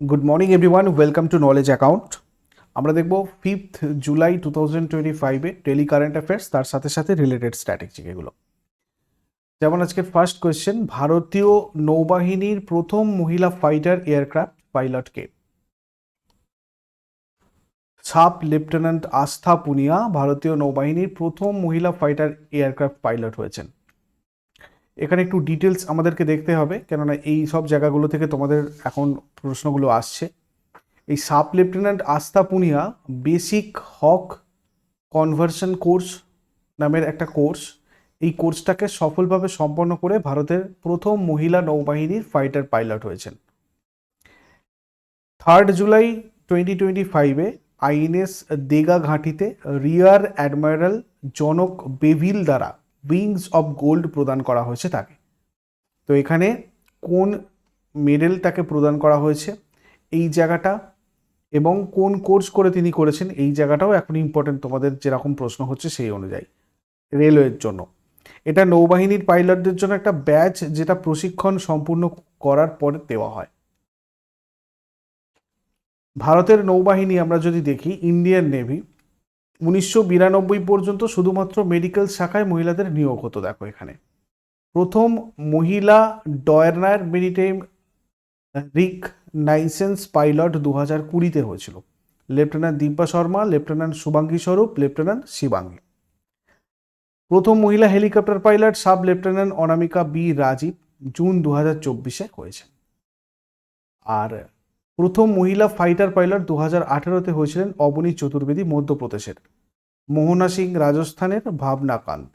Good morning everyone welcome to knowledge account আমরা দেখব fifth July two thousand twenty ফাইভে daily current affairs তার সাথে সাথে রিলেটেড স্ট্র্যাটেজি এগুলো। যেমন আজকের ফার্স্ট কোয়েশ্চেন ভারতীয় নৌবাহিনীর প্রথম মহিলা ফাইটার এয়ারক্রাফট পাইলট কে? সাব লেফটেন্যান্ট আস্থা পুনিয়া, ভারতীয় নৌবাহিনীর প্রথম মহিলা ফাইটার এয়ারক্রাফট পাইলট হয়েছেন। এখানে একটু ডিটেলস আমাদেরকে দেখতে হবে, কেননা এই সব জায়গাগুলো থেকে তোমাদের এখন প্রশ্নগুলো আসছে। এই sub lieutenant Aastha Punia basic Hawk conversion course নামের একটা কোর্স। এই কোর্সটাকে সফলভাবে সম্পন্ন করে ভারতের প্রথম মহিলা নৌবাহিনীর ফাইটার পাইলট হয়েছেন। থার্ড জুলাই টোয়েন্টি টোয়েন্টি ফাইভে আইএনএস দেগা ঘাঁটিতে রিয়ার অ্যাডমিরাল জনক বেভিল দ্বারা উইংস অফ গোল্ড প্রদান করা হয়েছে তাকে। তো এখানে কোন মেডেল তাকে প্রদান করা হয়েছে, এই জায়গাটা এবং কোন কোর্স করে তিনি করেছেন, এই জায়গাটাও এখন ইম্পর্টেন্ট তোমাদের যেরকম প্রশ্ন হচ্ছে সেই অনুযায়ী রেলওয়ের জন্য। এটা নৌবাহিনীর পাইলটদের জন্য একটা ব্যাচ যেটা প্রশিক্ষণ সম্পূর্ণ করার পরে দেওয়া হয়। ভারতের নৌবাহিনী আমরা যদি দেখি, ইন্ডিয়ান নেভি উনিশশো বিরানব্বই পর্যন্ত শুধুমাত্র মেডিকেল শাখায় মহিলাদের নিয়োগ হতো, দেখো এখানে। প্রথম মহিলা ডয়ারনার মেরিটাইম রিক নাইসেন্স পাইলট দু হাজার কুড়িতে হয়েছিল। Lieutenant Divya Sharma, lieutenant Shubhangi Swaroop, lieutenant Shivangi. প্রথম মহিলা helicopter pilot, sub lieutenant Anamika B Rajiv, June দু হাজার চব্বিশে হয়েছে। আর প্রথম মহিলা ফাইটার পাইলট দু হাজার আঠেরোতে হয়েছিলেন অবনী চতুর্বেদী মধ্যপ্রদেশের। মোহনা সিং রাজস্থানের ভাবনাকান্ত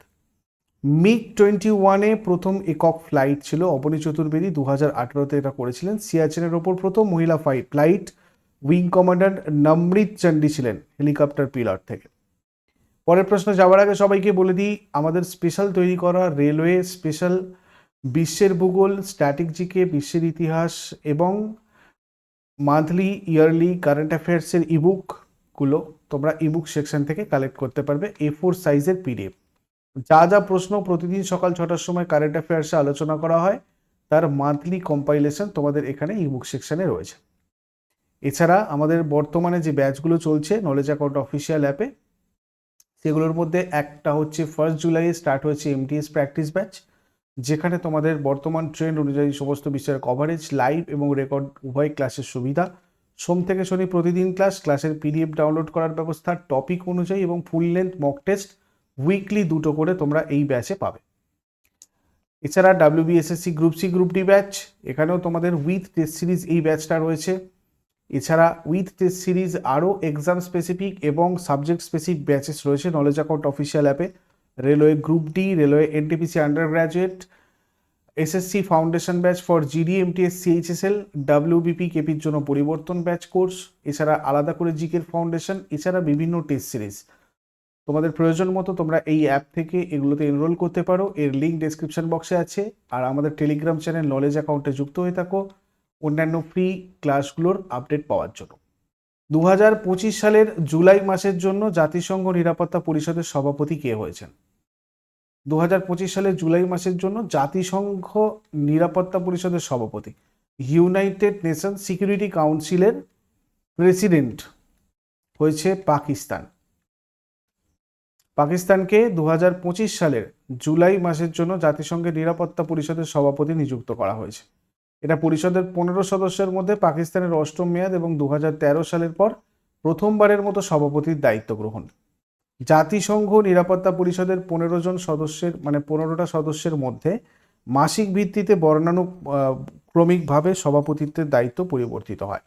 মিগ টোয়েন্টি ওয়ানে প্রথম একক ফ্লাইট ছিল অবনী চতুর্বেদী দু হাজার আঠেরোতে এটা করেছিলেন। সিয়াচেনের ওপর প্রথম মহিলা phi flight wing commander Namrita Chandi ছিলেন হেলিকপ্টার পিলট থেকে। পরের প্রশ্ন যাওয়ার আগে সবাইকে বলে দিই, আমাদের স্পেশাল তৈরি করা রেলওয়ে স্পেশাল বিশ্বের ভূগোল স্ট্যাটিক জিকে, বিশ্বের ইতিহাস এবং মান্থলি, ইয়ারলি, কারেন্ট অ্যাফেয়ার্সের ইবুকগুলো তোমরা ইবুক সেকশন থেকে কালেক্ট করতে পারবে এ ফোর সাইজের পিডিএফ যা যা প্রশ্ন প্রতিদিন সকাল ছটার সময় কারেন্ট অ্যাফেয়ার্সে আলোচনা করা হয়, তার মান্থলি কম্পাইলেশন তোমাদের এখানে ইবুক সেকশনে রয়েছে। এছাড়া আমাদের বর্তমানে যে ব্যাচগুলো চলছে নলেজ অ্যাকাউন্ট অফিসিয়াল অ্যাপে সেগুলোর মধ্যে একটা হচ্ছে ফার্স্ট জুলাই স্টার্ট হয়েছে এমটিএস প্র্যাকটিস ব্যাচ যেখানে তোমাদের বর্তমান ট্রেন্ড অনুযায়ী সমস্ত বিষয়ের কভারেজ লাইভ এবং রেকর্ড উভয় ক্লাসের সুবিধা। সোম থেকে শনি প্রতিদিন ক্লাস ক্লাসের পিডিএফ ডাউনলোড করার ব্যবস্থা টপিক অনুযায়ী এবং full length mock test weekly দুটো করে তোমরা এই ব্যাচে পাবে। এছাড়া WBSSC group C group D batch এখানেও তোমাদের উইথ টেস্ট সিরিজ এই ব্যাচটা রয়েছে। এছাড়া উইথ টেস্ট সিরিজ আরও এক্সাম স্পেসিফিক এবং সাবজেক্ট স্পেসিফিক ব্যাচেস রয়েছে নলেজ অ্যাকাউন্ট অফিসিয়াল অ্যাপে railway group D, railway NTPC undergraduate SSC foundation batch for GD, MTS, CHSL, WBP, কেপির জন্য পরিবর্তন ব্যাচ কোর্স, এছাড়া আলাদা করে জিকের ফাউন্ডেশন, এছাড়া বিভিন্ন টেস্ট সিরিজ। তোমাদের প্রয়োজন মতো তোমরা এই অ্যাপ থেকে এগুলোতে এনরোল করতে পারো, এর লিঙ্ক ডেসক্রিপশন বক্সে আছে, আর আমাদের টেলিগ্রাম চ্যানেল নলেজ অ্যাকাউন্টে যুক্ত হয়ে থাকো, অন্যান্য ফ্রি ক্লাসগুলোর আপডেট পাওয়ার জন্য। দু হাজার পঁচিশ সালের জুলাই মাসের জন্য জাতিসংঘ নিরাপত্তা পরিষদের সভাপতি কে হয়েছেন? দু হাজার পঁচিশ সালের জুলাই মাসের জন্য জাতিসংঘ নিরাপত্তা পরিষদের সভাপতি, ইউনাইটেড নেশন সিকিউরিটি কাউন্সিলের প্রেসিডেন্ট হয়েছে পাকিস্তান। পাকিস্তানকে দু হাজার পঁচিশ সালের জুলাই মাসের জন্য জাতিসংঘের নিরাপত্তা পরিষদের সভাপতি নিযুক্ত করা হয়েছে। এটা পরিষদের পনেরো সদস্যের মধ্যে পাকিস্তানের অষ্টম মেয়াদ এবং দু হাজার তেরো সালের পর প্রথমবারের মতো সভাপতির দায়িত্ব গ্রহণ। জাতিসংঘ নিরাপত্তা পরিষদের পনেরো জন সদস্যের মানে পনেরোটা সদস্যের মধ্যে মাসিক ভিত্তিতে বর্ণানুক্রমিকভাবে সভাপতিত্বের দায়িত্ব পরিবর্তিত হয়।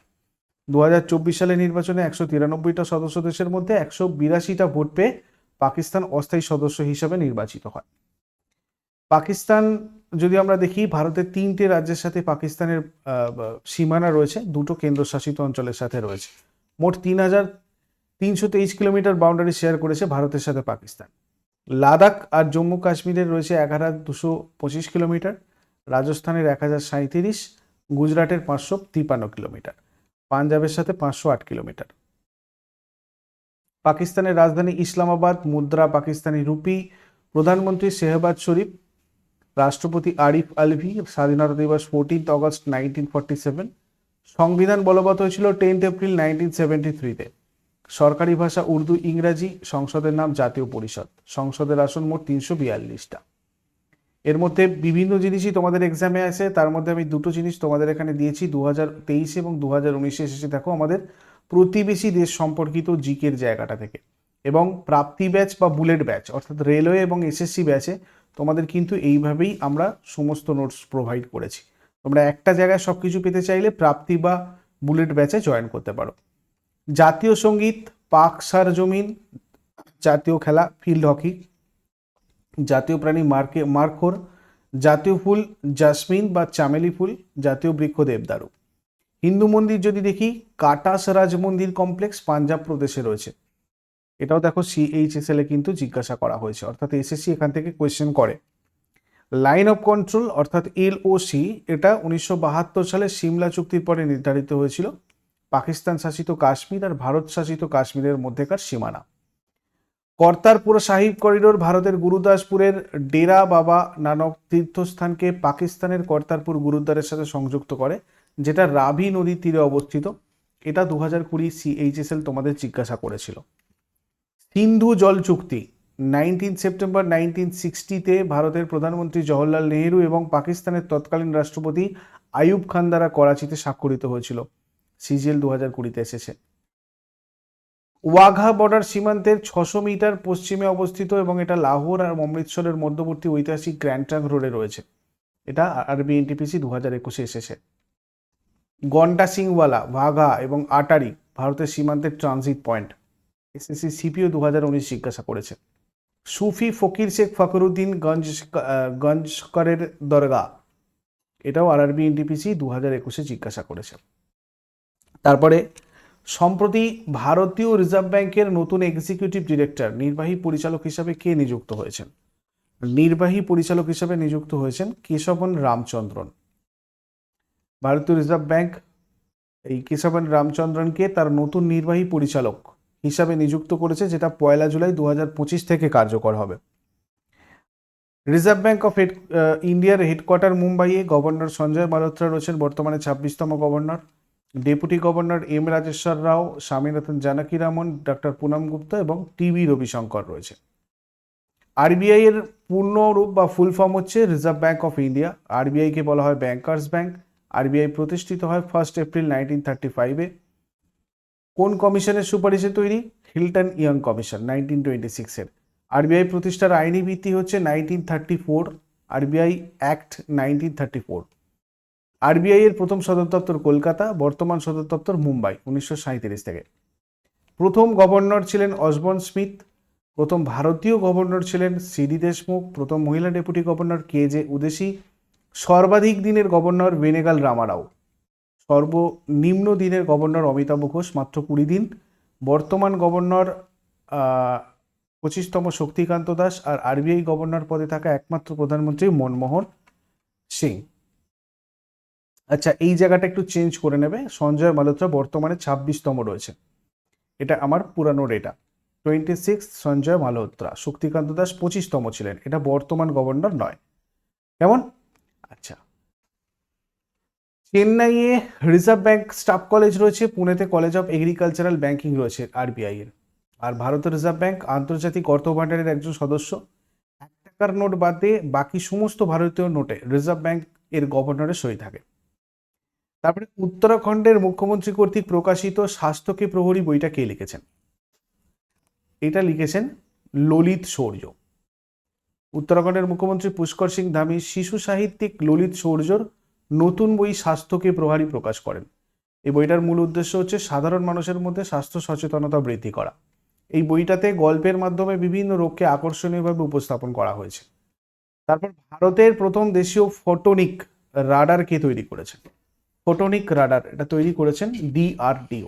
দুহাজার চব্বিশ সালে নির্বাচনে একশো তিরানব্বইটা সদস্য দেশের মধ্যে একশো বিরাশিটা ভোট পেয়ে পাকিস্তান অস্থায়ী সদস্য হিসাবে নির্বাচিত হয়। পাকিস্তান, যদি আমরা দেখি, ভারতের তিনটে রাজ্যের সাথে পাকিস্তানের সীমানা রয়েছে, দুটো কেন্দ্রশাসিত অঞ্চলের সাথে রয়েছে। মোট তিন হাজার তিনশো তেইশ কিলোমিটার বাউন্ডারি শেয়ার করেছে ভারতের সাথে পাকিস্তান। লাদাখ আর জম্মু কাশ্মীরের রয়েছে এক হাজার দুশো পঁচিশ কিলোমিটার, রাজস্থানের এক হাজার সাঁত্রিশ গুজরাটের পাঁচশো তিপ্পান্ন কিলোমিটার, পাঞ্জাবের সাথে পাঁচশো আট কিলোমিটার। পাকিস্তানের রাজধানী ইসলামাবাদ, মুদ্রা পাকিস্তানি রুপি, প্রধানমন্ত্রী শেহবাজ শরীফ, রাষ্ট্রপতি আরিফ আলভি, স্বাধীনতা দিবস fourteenth August nineteen forty seven সংবিধান বলবৎ হয়েছিল টেন্থ এপ্রিল নাইনটিন সেভেন্টি থ্রিতে সরকারি ভাষা উর্দু ইংরাজি সংসদের নাম জাতীয় পরিষদ। সংসদের আসন মোট তিনশো বিয়াল্লিশটা। এর মধ্যে বিভিন্ন জিনিসই তোমাদের এক্সামে আসে তার মধ্যে আমি দুটো জিনিস তোমাদের এখানে দিয়েছি। দু হাজার তেইশে এবং দু হাজার উনিশে এসেছে, দেখো, আমাদের প্রতিবেশী দেশ সম্পর্কিত জিকের জায়গাটা থেকে। এবং প্রাপ্তি ব্যাচ বা বুলেট ব্যাচ, অর্থাৎ রেলওয়ে এবং এসএসসি ব্যাচে তোমাদের কিন্তু এইভাবেই আমরা সমস্ত নোটস প্রোভাইড করেছি। তোমরা একটা জায়গায় সব কিছু পেতে চাইলে প্রাপ্তি বা বুলেট ব্যাচে জয়েন করতে পারো। জাতীয় সংগীত, পাক সার জমিন, জাতীয় খেলা, ফিল্ড হকি, জাতীয় প্রাণী মার্কে মার্কোর জাতীয় ফুল, জাসমিন বা চামেলি ফুল, জাতীয় বৃক্ষ দেবদারু। হিন্দু মন্দির যদি দেখি কাটাস রাজ মন্দির কমপ্লেক্স পাঞ্জাব প্রদেশে রয়েছে। এটাও দেখো সিএইচএসএল এ কিন্তু জিজ্ঞাসা করা হয়েছে, অর্থাৎ এসএসসি এখান থেকে কোয়েশ্চেন করে। লাইন অফ কন্ট্রোল অর্থাৎ এলওসি এটা উনিশশো বাহাত্তর সালে সিমলা চুক্তির পরে নির্ধারিত হয়েছিল। পাকিস্তান শাসিত কাশ্মীর আর ভারত শাসিত কাশ্মীরের মধ্যেকার সীমানা। কর্তারপুর সাহিব করিডোর ভারতের গুরুদাসপুরের ডেরা বাবা নানক তীর্থস্থানকে পাকিস্তানের কর্তারপুর গুরুদ্বারের সাথে সংযুক্ত করে, যেটা রাভি নদীর তীরে অবস্থিত। এটা দু হাজার কুড়ি সিএইচএসএল তোমাদের জিজ্ঞাসা করেছিল। সিন্ধু জল চুক্তি, নাইনটিন সেপ্টেম্বর নাইনটিন সিক্সটিতে ভারতের প্রধানমন্ত্রী জওহরলাল নেহেরু এবং পাকিস্তানের তৎকালীন রাষ্ট্রপতি আইয়ুব খান দ্বারা করাচিতে স্বাক্ষরিত হয়েছিল। সিজিএল দু হাজার কুড়িতে এসেছে। ওয়াঘা বর্ডার সীমান্তের ছশো মিটার পশ্চিমে অবস্থিত এবং এটা লাহোর আর অমৃতসরের মধ্যবর্তী ঐতিহাসিক গ্র্যান্ড ট্রাঙ্ক রোডে রয়েছে। এটা আরবি এনটিপিসি দু হাজার একুশে এসেছে। গন্ডা সিংওয়ালা, ভাগা এবং আটারি ভারতের সীমান্তের ট্রানজিট পয়েন্ট। এসএসসি সিপিও দু হাজার উনিশ জিজ্ঞাসা করেছে। সুফি ফকির শেখ ফখরুদ্দিন গঞ্জ গঞ্জকরের দরগা এটাও আরআরবি এনটিপিসি দু হাজার একুশে জিজ্ঞাসা করেছে। তারপরে, সম্প্রতি ভারতীয় রিজার্ভ ব্যাংকের নতুন এক্সিকিউটিভ ডিরেক্টর নির্বাহী পরিচালক হিসাবে কে নিযুক্ত হয়েছেন? নির্বাহী পরিচালক হিসাবে নিযুক্ত হয়েছেন কেশবন রামচন্দ্রন। ভারতীয় রিজার্ভ ব্যাংক, এই কেশবন রামচন্দ্রনকে তার নতুন নির্বাহী পরিচালক হিসাবে নিযুক্ত করেছে, যেটা পয়লা জুলাই দু হাজার পঁচিশ থেকে কার্যকর হবে। রিজার্ভ ব্যাংক অফ ইন্ডিয়ার হেডকোয়ার্টার মুম্বাইয়ে গভর্নর সঞ্জয় মালহোত্রা রয়েছেন, বর্তমানে ছাব্বিশতম governor. Deputy governor M Rajeshwar Rao, Swaminathan Janakiraman doctor Poonam Gupta এবং টিভি রবিশঙ্কর রয়েছে। আরবিআই এর পূর্ণ রূপ বা ফুল ফর্ম হচ্ছে রিজার্ভ ব্যাংক অফ ইন্ডিয়া। আরবিআইকে বলা হয় ব্যাংকার্স ব্যাংক আরবিআই প্রতিষ্ঠিত হয় ফার্স্ট এপ্রিল নাইনটিন থার্টি ফাইভে কোন কমিশনের সুপারিশে তৈরি? Hilton Young commission nineteen twenty সিক্সের আরবিআই প্রতিষ্ঠার আইনি ভিত্তি হচ্ছে nineteen thirty four. RBI act nineteen thirty four. RBI এর প্রথম সদর দপ্তর কলকাতা, বর্তমান সদর দপ্তর মুম্বাই, উনিশশো সাঁইত্রিশ থেকে। প্রথম গভর্নর ছিলেন অসবর্ন স্মিথ, প্রথম ভারতীয় গভর্নর ছিলেন সিডি দেশমুখ, প্রথম মহিলা deputy governor K J Udeshi, সর্বাধিক দিনের গভর্নর বেনেগাল রামারাও। সর্বনিম্ন দিনের গভর্নর অমিতাভ ঘোষ মাত্র কুড়ি দিন, বর্তমান গভর্নর পঁচিশতম শক্তিকান্ত দাস আর আরবিআই গভর্নর পদে থাকা একমাত্র প্রধানমন্ত্রী মনমোহন সিং। আচ্ছা এই জায়গাটা একটু চেঞ্জ করে নেবে। সঞ্জয় মালহোত্রা বর্তমানে ছাব্বিশতম রয়েছে। এটা আমার পুরানো data twenty six Sanjay Malhotra, Shaktikanta Das পঁচিশতম ছিলেন। এটা বর্তমান গভর্নর নয়। কেমন? আচ্ছা। চেন্নাইয়ে রিজার্ভ ব্যাংক স্টাফ কলেজ রয়েছে, পুনেতে কলেজ অফ এগ্রিকালচারাল ব্যাংকিং রয়েছে আরবিআই এর। আর ভারতের রিজার্ভ ব্যাংক আন্তর্জাতিক অর্থ ভাণ্ডারের একজন সদস্য। এক টাকার নোট বাদ বাকি সমস্ত ভারতীয় নোটে রিজার্ভ ব্যাংক এর গভর্নরের সই থাকে। তারপরে উত্তরাখণ্ডের মুখ্যমন্ত্রী কর্তৃক প্রকাশিত স্বাস্থ্যকে প্রহরী বইটা কে লিখেছেন? এটা লিখেছেন ললিত শৌর্য উত্তরাখণ্ডের মুখ্যমন্ত্রী পুষ্কর সিং ধামি শিশু সাহিত্যিক ললিত শৌর্যর নতুন বই স্বাস্থ্যকে প্রহারী প্রকাশ করেন। এই বইটার মূল উদ্দেশ্য হচ্ছে সাধারণ মানুষের মধ্যে স্বাস্থ্য সচেতনতা বৃদ্ধি করা। এই বইটাতে গল্পের মাধ্যমে বিভিন্ন রোগকে আকর্ষণীয়ভাবে উপস্থাপন করা হয়েছে। তারপর ভারতের প্রথম দেশীয় ফটোনিক রাডার কে তৈরি করেছেন ফোটনিক রাডার এটা তৈরি করেছেন ডিআরডিও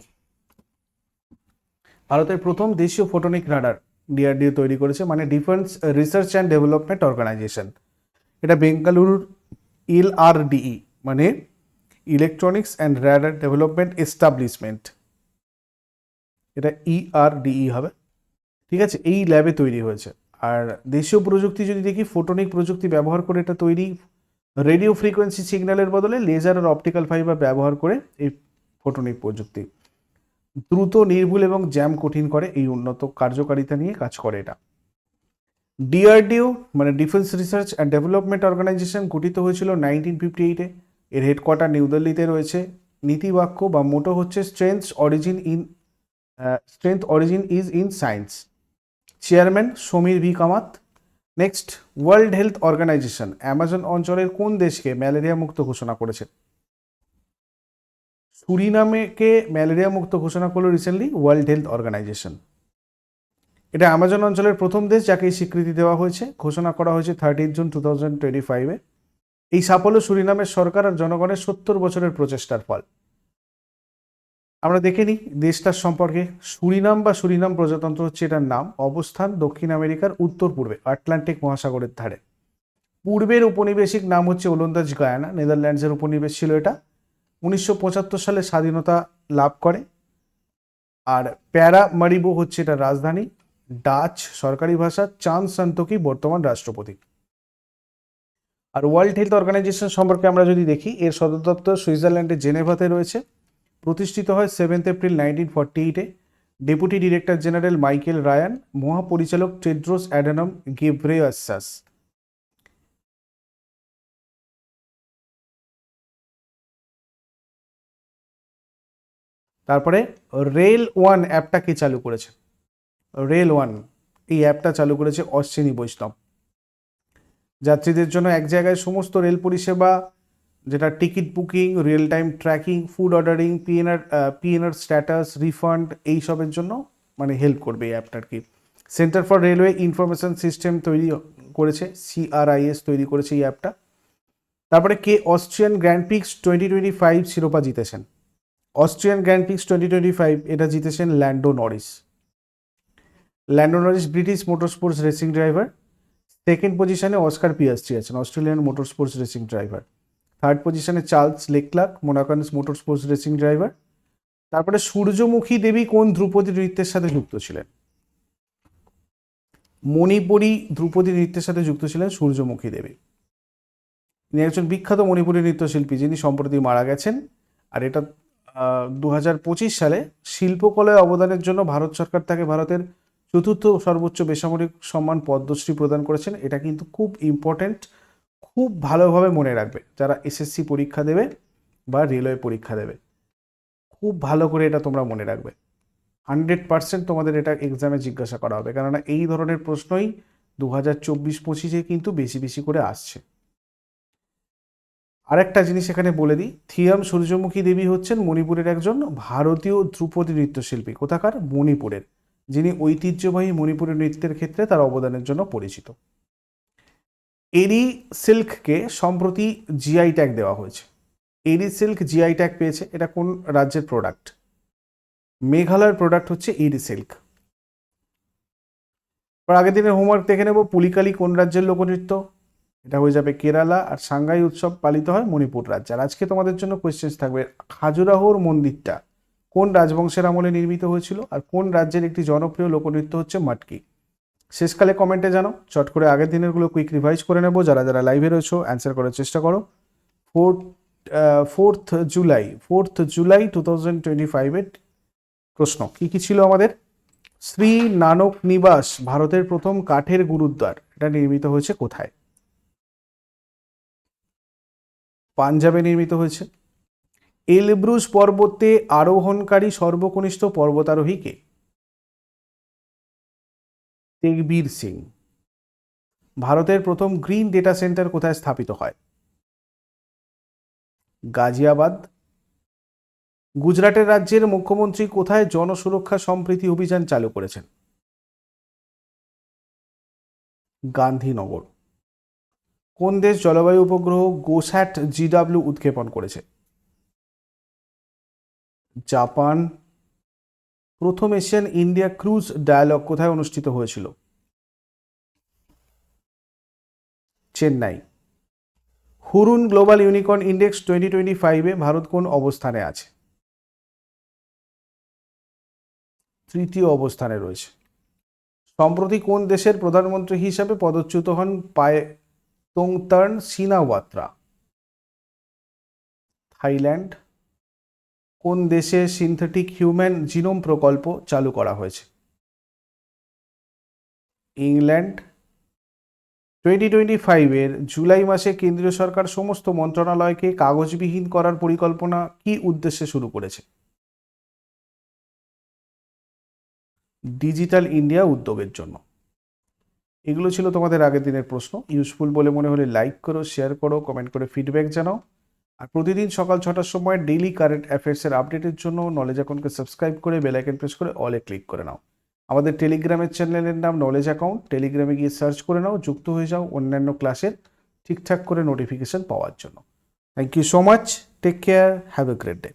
ভারতের প্রথম দেশীয় ফোটনিক রাডার ডিআরডিও তৈরি করেছে মানে defence research and development organisation এটা বেঙ্গালুরুর এলআরডিই মানে electronics and radar development establishment এটা ইআরডিই হবে। ঠিক আছে, এই ল্যাবে তৈরি হয়েছে। আর দেশীয় প্রযুক্তি যদি দেখি ফোটনিক প্রযুক্তি ব্যবহার করে এটা তৈরি রেডিও ফ্রিকোয়েন্সি সিগন্যালের বদলে লেজার আর অপটিক্যাল ফাইবার ব্যবহার করে এই ফোটনিক প্রযুক্তি দ্রুত, নির্ভুল এবং জ্যাম কঠিন করে এই উন্নত কার্যকারিতা নিয়ে কাজ করে এটা। ডিআরডিও মানে defence research and development organisation, গঠিত হয়েছিল নাইনটিন ফিফটি এইটে। এর হেডকোয়ার্টার নিউ দিল্লিতে রয়েছে। নীতিবাক্য বা মোটো হচ্ছে strength origin in strength origin is in science chairman Samir V Kamat next world health organisation Amazon অঞ্চলের কোন দেশকে ম্যালেরিয়া মুক্ত ঘোষণা করেছে? সুরিনামেকে ম্যালেরিয়া মুক্ত ঘোষণা করল রিসেন্টলি ওয়ার্ল্ড হেলথ অর্গানাইজেশন এটা অ্যামাজন অঞ্চলের প্রথম দেশ যাকে এই স্বীকৃতি দেওয়া হয়েছে। ঘোষণা করা হয়েছে thirteen June two thousand twenty ফাইভে এই সাফল্য সুরিনামের সরকার আর জনগণের সত্তর বছরের প্রচেষ্টার ফল। আমরা দেখে নিই দেশটার সম্পর্কে। সুরিনাম বা সুরিনাম প্রজাতন্ত্র হচ্ছে এটার নাম। অবস্থান দক্ষিণ আমেরিকার উত্তর পূর্বে, আটলান্টিক মহাসাগরের ধারে। পূর্বের উপনিবেশিক নাম হচ্ছে ওলন্দাজ গায়ানা, নেদারল্যান্ডসের উপনিবেশ ছিল এটা। উনিশশো পঁচাত্তর সালে স্বাধীনতা লাভ করে। আর প্যারা মারিবো হচ্ছে এটা রাজধানী। ডাচ সরকারি ভাষা, চাঁদ সান্তকি বর্তমান রাষ্ট্রপতি। আর ওয়ার্ল্ড হেলথ অর্গানাইজেশন সম্পর্কে আমরা যদি দেখি, এর সদর দপ্তর সুইজারল্যান্ডের জেনেভাতে রয়েছে। প্রতিষ্ঠিত হয় সেভেন্থ এপ্রিল নাইনটিন ফর্টি এইটে deputy director general Michael Ryan মহাপরিচালক টেড্রোস অ্যাডানম গেব্রেয়াসাস তারপরে রেল ওয়ান অ্যাপটা কে চালু করেছে? রেল ওয়ান এই অ্যাপটা চালু করেছে অশ্বিনী বৈষ্ণব। যাত্রীদের জন্য এক জায়গায় সমস্ত রেল পরিষেবা যেটা ticket booking real time tracking food ordering PNR PNR status refund এইসবের জন্য মানে হেল্প করবে এই অ্যাপটার কি। Centre for railway information system তৈরি করেছে সিআরআইএস তৈরি করেছে এই অ্যাপটা তারপরে কে Austrian grand prix twenty twenty five শিরোপা জিতেছেন। Austrian grand prix twenty twenty five এটা জিতেছেন Lando Norris Lando Norris British motor sports racing driver second পজিশনে অস্কার পিয়াস্ট্রি আছেন Australian motor sports racing driver third পজিশনে Charles Leclerc Monacans motor sports racing driver তারপরে সূর্যমুখী দেবী কোন ধ্রুপদী নৃত্যের সাথে যুক্ত ছিলেন? মণিপুরী ধ্রুপদী নৃত্যের সাথে যুক্ত ছিলেন সূর্যমুখী দেবী। তিনি একজন বিখ্যাত মণিপুরী নৃত্যশিল্পী যিনি সম্প্রতি মারা গেছেন। আর এটা দু সালে শিল্পকলায় অবদানের জন্য ভারত সরকার তাকে ভারতের চতুর্থ সর্বোচ্চ বেসামরিক সম্মান পদ্মশ্রী প্রদান করেছেন। এটা কিন্তু খুব ইম্পর্ট্যান্ট খুব ভালোভাবে মনে রাখবে। যারা এসএসসি পরীক্ষা দেবে বা রেলওয়ে পরীক্ষা দেবে, খুব ভালো করে এটা তোমরা মনে রাখবে। হান্ড্রেড পার্সেন্ট তোমাদের এটা এক্সামে জিজ্ঞাসা করা হবে, কেননা এই ধরনের প্রশ্নই দু হাজার চব্বিশ পঁচিশে কিন্তু বেশি বেশি করে আসছে। আরেকটা জিনিস এখানে বলে দিই, থিয়াম সূর্যমুখী দেবী হচ্ছেন মণিপুরের একজন ভারতীয় ধ্রুপদী নৃত্যশিল্পী, কোথাকার? মণিপুরের, যিনি ঐতিহ্যবাহী মণিপুরের নৃত্যের ক্ষেত্রে তার অবদানের জন্য পরিচিত। এরি সিল্ককে সম্প্রতি জিআই ট্যাগ দেওয়া হয়েছে। এরি সিল্ক জিআই ট্যাগ পেয়েছে। এটা কোন রাজ্যের প্রোডাক্ট মেঘালয়ের প্রোডাক্ট হচ্ছে এরি সিল্ক। আগের দিনের হোমওয়ার্ক দেখে নেব। পুলিকালি কোন রাজ্যের লোকনৃত্য? এটা হয়ে যাবে কেরালা আর সাংঘাই উৎসব পালিত হয় মণিপুর রাজ্যে। আর আজকে তোমাদের জন্য কোয়েশ্চেন্স থাকবে খাজুরাহোর মন্দিরটা। কোন রাজবংশের আমলে নির্মিত হয়েছিল? আর কোন রাজ্যের একটি জনপ্রিয় লোকনৃত্য হচ্ছে মাটকি? শেষকালে কমেন্টে জানো চট করে আগের দিনেরগুলো কুইক রিভাইজ করে নেব। যারা যারা লাইভে রয়েছো অ্যান্সার করার চেষ্টা করো। Fourth fourth July fourth July two thousand twenty ফাইভের প্রশ্ন। কী কী ছিল আমাদের? শ্রী নানক নিবাস, ভারতের প্রথম কাঠের গুরুদ্বার। এটা নির্মিত হয়েছে কোথায়? পাঞ্জাবে নির্মিত হয়েছে। এলব্রুজ পর্বতে আরোহণকারী সর্বকনিষ্ঠ পর্বতারোহী কে? তেগবীর সিং। ভারতের প্রথম গ্রিন ডেটা সেন্টার কোথায় স্থাপিত হয়? গাজিয়াবাদ। গুজরাটের রাজ্যের মুখ্যমন্ত্রী কোথায় জনসুরক্ষা সম্প্রীতি অভিযান চালু করেছেন? গান্ধীনগর। কোন দেশ জলবায়ু উপগ্রহ গোস্যাট জিডাব্লিউ উৎক্ষেপণ করেছে? জাপান। প্রথম এশিয়ান ইন্ডিয়া ক্রুজ ডায়ালগ কোথায় অনুষ্ঠিত হয়েছিল? Chennai. Hurun global unicorn index twenty twenty ফাইভে ভারত কোন অবস্থানে আছে? তৃতীয় অবস্থানে রয়েছে। সম্প্রতি কোন দেশের প্রধানমন্ত্রী হিসাবে পদচ্যুত হন পায়ে তোংতার্ন সিনাওয়াত্রা? থাইল্যান্ড কোন দেশে সিনথেটিক হিউম্যান জিনোম প্রকল্প চালু করা হয়েছে? ইংল্যান্ড। টোয়েন্টি টোয়েন্টি ফাইভের জুলাই মাসে কেন্দ্রীয় সরকার সমস্ত মন্ত্রণালয়কে কাগজবিহীন করার পরিকল্পনা কি উদ্দেশ্যে শুরু করেছে? ডিজিটাল ইন্ডিয়া উদ্যোগের জন্য। এগুলো ছিল তোমাদের আগের দিনের প্রশ্ন। ইউজফুল বলে মনে হলে লাইক করো শেয়ার করো কমেন্ট করে ফিডব্যাক জানাও। আর প্রতিদিন সকাল ছটার সময় ডেইলি কারেন্ট অ্যাফেয়ার্সের আপডেটের জন্য নলেজ অ্যাকাউন্টকে সাবস্ক্রাইব করে বেল আইকন প্রেস করে অলে ক্লিক করে নাও। আমাদের টেলিগ্রামের চ্যানেলের নাম নলেজ অ্যাকাউন্ট টেলিগ্রামে গিয়ে সার্চ করে নাও, যুক্ত হয়ে যাও অন্যান্য ক্লাসের ঠিকঠাক করে নোটিফিকেশন পাওয়ার জন্য। Thank you so much take care have a great day